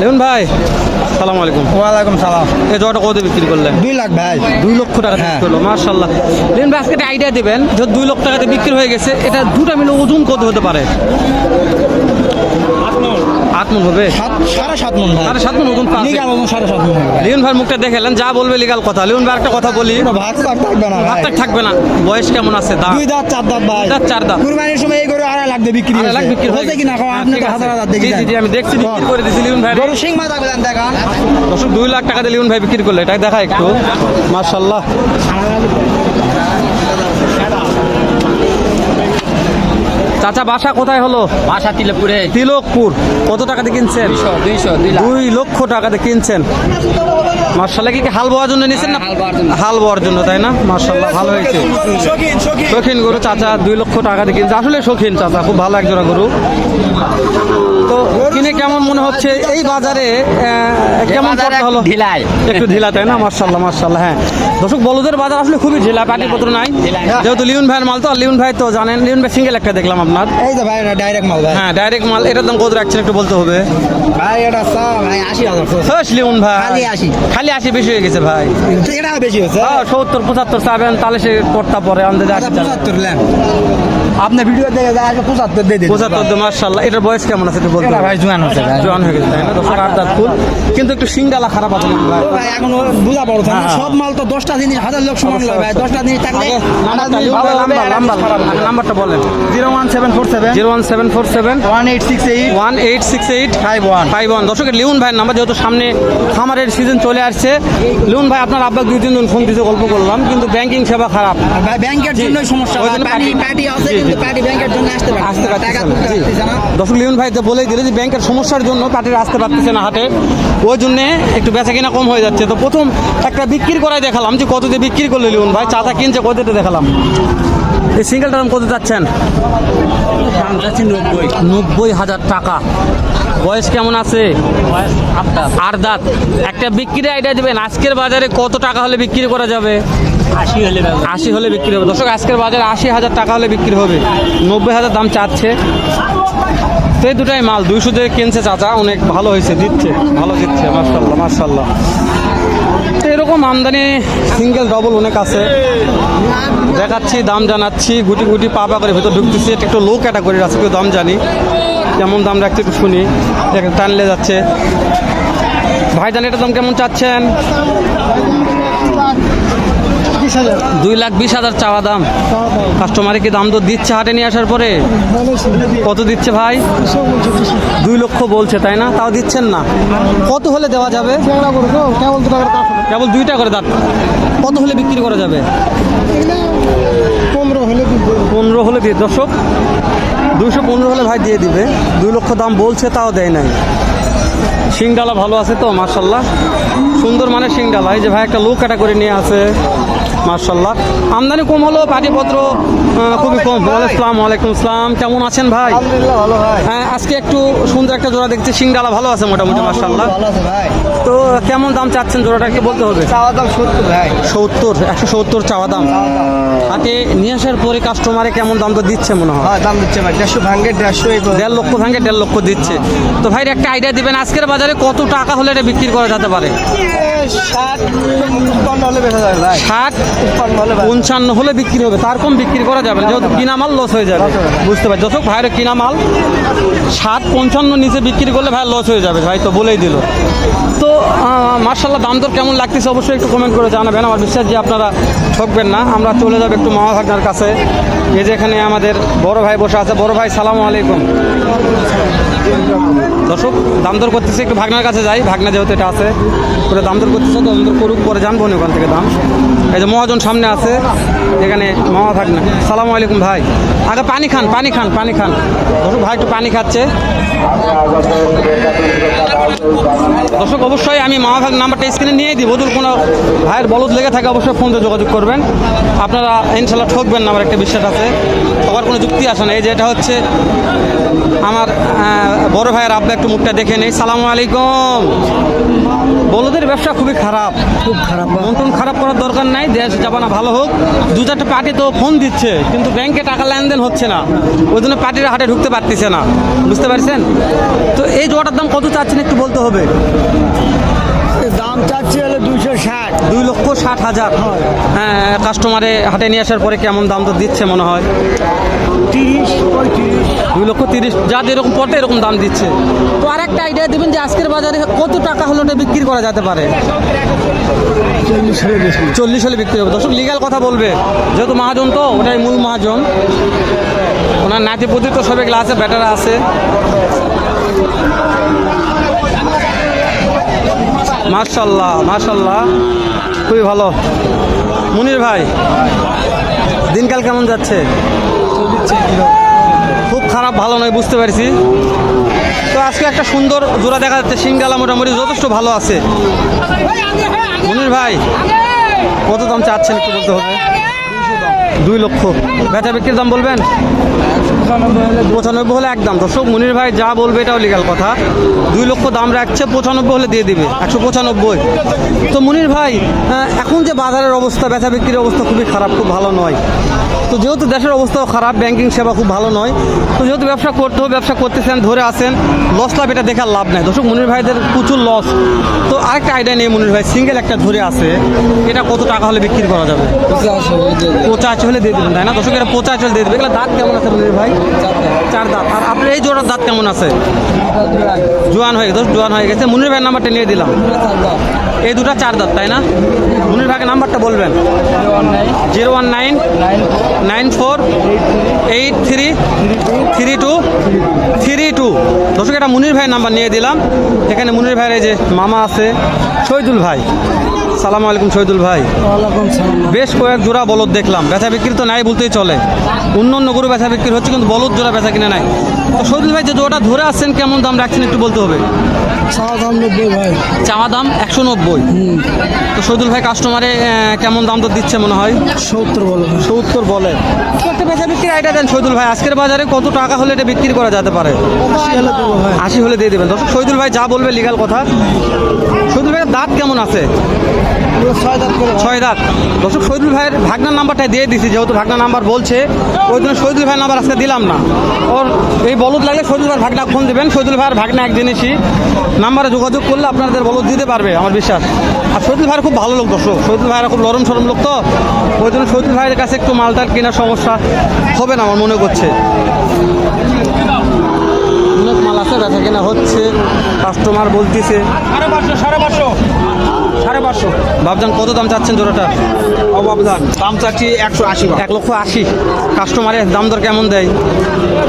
লিমন ভাই সালাম আলাইকুম। ওয়ালাইকুম সালাম। এই জোয়াটা কত বিক্রি করলেন? দুই লাখ ভাই। দুই লক্ষ টাকা হ্যাঁ। করল মার্শাল্লাহ লিমন ভাই আজকে আইডিয়া দেবেন যে দুই লক্ষ টাকাতে বিক্রি হয়ে গেছে। এটা দুটা মিলে ওজন কত হতে পারে? মন হবে? সাড়ে সাত মন সাড়ে সাত মন ওজন লিগাল ওজন সাড়ে সাত মন লিওন ভাই মুখটা দেখালেন যা বলবে লিগাল কথা। লিওন ভাই একটা কথা বলি। ভাগ থাকবে না থাকবে বয়স কেমন আছে? দুই দাঁত চার দাঁত ভাই। দাঁত, চার দাঁত। কুরবানির সময় এই গরু আড়াই লাখ দিয়ে বিক্রি আড়াই লাখ বিক্রি হয়ে হয়েছে কি না আপনি তো হাজার হাজার দেখি জি, জি, আমি দেখছি বিক্রি করে দিছি লিওন ভাই। গরু সিং দেখা। দর্শক দুই লাখ টাকা দিয়ে লিওন ভাই বিক্রি করল। এটা দেখা একটু। মার্শাল্লাহ চাচা বাসা কোথায় হলো? বাসা তিলকপুরে। তিলকপুর। কত টাকাতে কিনছেন? দুইশো দুই লক্ষ টাকাতে কিনছেন। মার্শাল্লাহ কি কি হাল বোয়ার জন্য নিয়েছেন না? হ্যাঁ, হাল বোয়ার জন্য। তাই না? মার্শাল্লাহ ভালো হয়েছে। শৌখিন গরু চাচা দুই লক্ষ টাকা দিয়ে কিনছে। আসলে শৌখিন চাচা খুব ভালো একজোড়া গরু। কিনে কেমন মনে হচ্ছে? এই বাজারে আহ, কেমন হলো ঢিলাই। একটু ঢিলা তাই না? মার্শাল্লাহ মার্শাল্লাহ হ্যাঁ। দর্শক বলদের বাজার আসলে খুবই ঢিলা পাটিপত্র নাই। যেহেতু লিউন ভাইয়ের মাল তো আর লিউন ভাই তো জানেন লিউন ভাই সিঙ্গেল একটা দেখলাম আপনার। এই যে ভাই ডাইরেক্ট মাল ভাই। হ্যাঁ ডাইরেক্ট মাল এটার দাম কত রাখছেন একটু বলতে হবে? ভাই এটা চা ভাই আশি হাজার লিউন ভাই। খালি আশি। খালি আশি বেশি হয়ে গেছে ভাই। এটা বেশি হচ্ছে হ্যাঁ সত্তর পঁচাত্তর চাবেন তাহলে সে কর্তা পরে আমাদের আচ্ছা, পঁচাত্তর লেন আপনি ভিডিও দেখে যায় আগে পঁচাত্তর দিয়ে দিন। পঁচাত্তর মার্শাল্লাহ এটার বয়স কেমন আছে একটু বলতে ভাই জোয়ান হচ্ছে জোয়ান হয়ে গেছে তাই না? দর্শক আট দাঁত ফুল। কিন্তু একটু সিঙ্গালা খারাপ আছে ভাই। এখন বুঝা পড়ো না। হ্যাঁ। সব মাল তো দশটা জিনিস হাজার লোক সমান লয় ভাই। দশটা জিনিস থাকলে নাম্বার নাম্বার। নাম্বারটা বলেন। Zero one seven four seven. Zero one seven four seven. One eight six eight. One eight six eight. Five one. Five one দর্শকের লিউন ভাইয়ের নাম্বার যেহেতু সামনে খামারের সিজন চলে আসছে। লিউন ভাই আপনার আব্বা দুই তিন দিন ফোন দিতে গল্প করলাম কিন্তু ব্যাংকিং সেবা খারাপ। ব্যাংকের জন্যই সমস্যা ওই জন্য প্যাটি- প্যাটি আছে দর্শক লিউন ভাই তো বলেই দিলে যে ব্যাংকের সমস্যার জন্য পার্টির আসতে পারতেছে না হাটে। ওই জন্যে একটু বেচা কিনা কম হয়ে যাচ্ছে। তো প্রথম একটা বিক্রি করাই দেখালাম যে কত দিয়ে বিক্রি করল লিউন ভাই। চাচা কিনছে কততে দেখালাম? এই সিঙ্গেলটার দাম কত যাচ্ছেন নব্বই। নব্বই হাজার টাকা। বয়স কেমন আছে? আর দাঁত। একটা বিক্রি আইডিয়া দেবেন। আজকের বাজারে কত টাকা হলে বিক্রি করা যাবে? আশি হলে বিক্রি হবে। দর্শক, আজকের বাজারে আশি হাজার টাকা হলে বিক্রি হবে। নব্বই হাজার দাম চাচ্ছে। এই দুটাই মাল। দুইশো দিয়ে কিনছে চাচা, অনেক ভালো হয়েছে, দিচ্ছে। ভালো দিচ্ছে মার্শাল্লাহ মার্শাল্লাহ তো এরকম আমদানি সিঙ্গেল, ডবল অনেক আছে। দেখাচ্ছি, দাম জানাচ্ছি। গুটি গুটি পা করে ভেতর ঢুকতেছি। এটা একটু লো ক্যাটাগরির আছে, কেউ দাম জানি। কেমন দাম রাখছে একটু শুনি। টানলে যাচ্ছে। ভাইজান, এটার দাম কেমন চাচ্ছেন? দুই লাখ বিশ হাজার চাওয়া দাম। কাস্টমারে কি দাম তো দিচ্ছে হাটে নিয়ে আসার পরে? কত দিচ্ছে ভাই? দুই লক্ষ বলছে তাই না? তাও দিচ্ছেন না। কত হলে দেওয়া যাবে? কেবল দুইটা করে দাঁত। কত হলে বিক্রি করা যাবে? পনেরো হলে দিয়ে দর্শক দুশো পনেরো হলে ভাই দিয়ে দিবে। দুই লক্ষ দাম বলছে তাও দেয় নাই। শিংডালা ভালো আছে তো মার্শাল্লাহ সুন্দর মানে শিংডালা এই যে ভাই একটা লোক কাটা করে নিয়ে আছে। মার্শাল্লাহ আমদানি কম হলো পাটিপত্র খুবই কম। আসসালাম আলাইকুম আসসালাম কেমন আছেন ভাই? হ্যাঁ আজকে একটু সুন্দর একটা জোড়া দেখছি। শিংডালা ভালো আছে মোটামুটি মার্শাল্লাহ আছে ভাই। তো কেমন দাম চাচ্ছেন জোড়াটাকে বলতে হবে? চাওয়া দাম সত্তর ভাই। সত্তর একশো সত্তর চাওয়া দাম। হাতে নিয়ে আসার পরে কাস্টমারে কেমন দাম তো দিচ্ছে মনে হয়? হ্যাঁ দাম দিচ্ছে ভাই। দেড়শো ভাঙ্গে দেড়শো দেড় লক্ষ ভাঙে দেড় লক্ষ দিচ্ছে। তো ভাই একটা আইডিয়া দিবেন আজকের বাজারে কত টাকা হলে এটা বিক্রি করা যেতে পারে? ষাট পঞ্চান্ন হলে বিক্রি হবে। তার কম বিক্রি করা যাবে না। যেহেতু কিনা মাল লস হয়ে যাবে। বুঝতে পারছি। দর্শক ভাইয়ের কিনা মাল ষাট পঞ্চান্ন নিচে বিক্রি করলে ভাই লস হয়ে যাবে। ভাই তো বলেই দিল। তো মার্শাল্লাহ দাম দর কেমন লাগতেছে? অবশ্যই একটু কমেন্ট করে জানাবেন। আমার বিশ্বাস যে আপনারা ঠকবেন না। আমরা চলে যাব একটু মামা ভাগনার কাছে। এই যে এখানে আমাদের বড় ভাই বসে আছে। বড় ভাই সালাম আলাইকুম। দর্শক দাম দর করতেছে, একটু ভাগনার কাছে যাই। ভাগনা যেহেতু এটা আছে করে দাম দর করতেছে দাম দর করুক, পরে জানব না ওখান থেকে দাম। এই যে মহাজন সামনে আছে, এখানে মামা ভাগনা। সালাম আলাইকুম ভাই। আগে পানি খান পানি খান পানি খান। দর্শক, ভাই একটু পানি খাচ্ছে। দর্শক, অবশ্যই আমি মামা ভাগ নাম্বারটা স্ক্রিনে নিয়ে দিই। বদুল কোনো ভাইয়ের বলদ লেগে থাকে, অবশ্যই ফোন দিয়ে যোগাযোগ করবেন। আপনারা ইনশাল্লাহ ঠকবেন না, আমার একটা বিশ্বাস আছে। সবার কোনো যুক্তি আসে না। এই যে এটা হচ্ছে আমার বড় ভাইয়ের আব্বা একটু মুখটা দেখে নেই। সালাম আলাইকুম। বলদের ব্যবসা খুবই খারাপ। খুব খারাপ মন খারাপ করার দরকার নাই দেশ জাপানা ভালো হোক। দু চারটে পার্টি তো ফোন দিচ্ছে কিন্তু ব্যাংকে টাকা লেনদেন হচ্ছে না। ওই জন্য পার্টির হাটে ঢুকতে পারতেছে না। বুঝতে পারছেন? তো এই জোয়াটার দাম কত চাচ্ছেন একটু বলতে হবে? দাম চাচ্ছি হলো দুশো ষাট। দুই লক্ষ ষাট হাজার। হ্যাঁ। কাস্টমারে হাটে নিয়ে আসার পরে কেমন দাম তো দিচ্ছে মনে হয়? তিরিশ পঁয়ত্রিশ। দুই লক্ষ তিরিশ, যা যেরকম পড়ে এরকম দাম দিচ্ছে। তো আর একটা আইডিয়া দেবেন যে আজকের বাজারে কত টাকা হলে ওটা বিক্রি করা যেতে পারে? চল্লিশ হলে বিক্রি হবে। দর্শক লিগাল কথা বলবে। যেহেতু মহাজন তো, ওটাই মূল মহাজন। ওনার নাতি পুতি তো সব আছে ব্যাটারা আছে। মার্শাল্লাহ মার্শাল্লাহ খুবই ভালো। মুনির ভাই, দিনকাল কেমন যাচ্ছে? খারাপ, ভালো নয়, বুঝতে পারছি। তো আজকে একটা সুন্দর জোড়া দেখা যাচ্ছে, সিঙ্গালা মোটামুটি যথেষ্ট ভালো আছে। মুনির ভাই, কত দাম চাচ্ছেন একটু বলতে হবে? দুই লক্ষ। বেচা বিক্রির দাম বলবেন? পঁচানব্বই হলে একদম। দর্শক, মুনির ভাই যা বলবে এটাও লিগাল কথা। দুই লক্ষ দাম রাখছে, পঁচানব্বই হলে দিয়ে দিবে, একশো পঁচানব্বই। তো মুনির ভাই এখন যে বাজারের অবস্থা, বেচা বিক্রির অবস্থা খুবই খারাপ, খুব ভালো নয়। তো যেহেতু দেশের অবস্থাও খারাপ ব্যাংকিং সেবা খুব ভালো নয় তো যেহেতু ব্যবসা করতে হবে ব্যবসা করতেছেন ধরে আসেন লস লাভ এটা দেখার লাভ নাই। দর্শক মুনির ভাইদের প্রচুর লস তো আরেকটা আইডিয়া নিয়ে মুনির ভাই সিঙ্গেল একটা ধরে আছে এটা কত টাকা হলে বিক্রি করা যাবে? পঁচাশি হলে দিয়ে দেবেন। তাই না? দর্শক এটা পঁচাশি হলে দিয়ে দেবে এগুলো দাঁত কেমন আছে মুনির ভাই? চার দাঁত। আর আপনার এই জোড়ার দাঁত কেমন আছে? জোয়ান হয়ে গেছে জোয়ান হয়ে গেছে। মুনির ভাইয়ের নাম্বারটা নিয়ে দিলাম। এই দুটো চার দাঁত তাই না? মুনির ভাইয়ের নাম্বারটা বলবেন। Zero one nine. Nine four eight three three two three two. দর্শক এটা মুনির ভাইয়ের নাম্বার নিয়ে দিলাম। এখানে মুনির ভাইয়ের এই যে মামা আছে শহীদুল ভাই। সালাম আলাইকুম শহীদুল ভাই। বেশ কয়েক জোড়া বলদ দেখলাম। বেচা বিক্রি তো নাই বলতেই চলে। অন্য অন্য গরু বেচা বিক্রি হচ্ছে কিন্তু বলদ জোড়া বেচা কিনে নাই। তো শহীদুল ভাই যে জোড়াটা ধরে আসছেন কেমন দাম রাখছেন একটু বলতে হবে? চাওয়া দাম নব্বই ভাই। চাওয়া দাম একশো নব্বই। তো শহীদুল ভাই কাস্টমারে কেমন দাম তো দিচ্ছে মনে হয়? সত্তর বলো সত্তর বলে। তো একটা বেচা বিক্রির আইডিয়া দেন শহীদুল ভাই। আজকের বাজারে কত টাকা হলে এটা বিক্রি করা যেতে পারে? আশি হলে ভাই। দিয়ে দেবেন। দর্শক ভাই যা বলবে লিগাল কথা। ভাইয়ের দাঁত কেমন আছে? ছয় দাঁত ছয় দাঁত। দর্শক শহীদুল ভাইয়ের ভাগনার নাম্বারটা দিয়ে দিছি। যেহেতু ভাগনা নাম্বার বলছে ওই জন্য শহীদুল ভাইয়ের নাম্বার আজকে দিলাম না। ওর এই বলদ লাগলে শহীদুল ভাইয়ের ভাগনা ফোন দেবেন। শহীদুল ভাইয়ের ভাগনা এক জিনিসই নাম্বারে যোগাযোগ করলে আপনাদের বলদ দিতে পারবে, আমার বিশ্বাস। আর শহীদুল ভাইয়ের খুব ভালো লোক দর্শক। শহীদুল ভাইয়েরা খুব নরম সরম লোক তো। ওই জন্য শহীদুল ভাইয়ের কাছে একটু মালটার কেনার সমস্যা হবে না, আমার মনে করছে। মাল আছে কেনা হচ্ছে। কাস্টমার বলতেছে। সাড়ে পাঁচশো সাড়ে পাঁচশো। পাঁচশো। ভাবজান কত দাম চাচ্ছেন জোড়াটা? অবাবধান দাম চাচ্ছি একশো আশি এক লক্ষ আশি। কাস্টমারের দাম দর কেমন দেয়?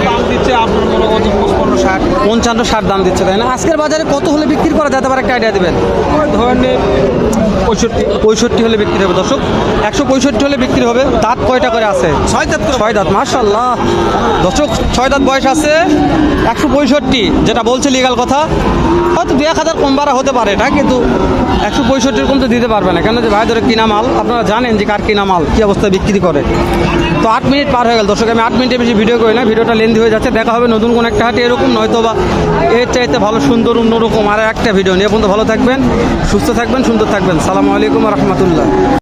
দাম দিচ্ছে আপনার মনে পঁচপান্ন ষাট। পঞ্চান্ন ষাট দাম দিচ্ছে তাই না? আজকের বাজারে কত হলে বিক্রি করা যেতে পারে? একটা আইডিয়া দেবেন। ওই ধরনের পঁয়ষট্টি। পঁয়ষট্টি হলে বিক্রি হবে দর্শক। একশো পঁয়ষট্টি হলে বিক্রি হবে। দাঁত কয়টা করে আছে? ছয় দাঁত ছয় দাঁত মার্শাল্লাহ দর্শক ছয় দাঁত বয়স আছে। একশো পঁয়ষট্টি যেটা বলছে লিগাল কথা। হয়তো দু এক হাজার কম বাড়া হতে পারে এটা কিন্তু একশো পঁয়ষট্টির কম তো দিতে পারবে না। কেন যে ভাই, ধরে কিনা মাল, আপনারা জানেন যে কার কিনা মাল, কী অবস্থায় বিক্রি করে। তো আট মিনিট পার হয়ে গেল। দর্শক, আমি আট মিনিটে বেশি ভিডিও করি না, ভিডিওটা লেন্দি হয়ে যাচ্ছে। দেখা হবে নতুন কোনো একটা হাটে এরকম নয়তো বা এর চাইতে ভালো, সুন্দর, অন্যরকম আর একটা ভিডিও নিয়ে পর্যন্ত ভালো থাকবেন, সুস্থ থাকবেন, সুন্দর থাকবেন। সালামু আলাইকুম রহমতুল্লাহ।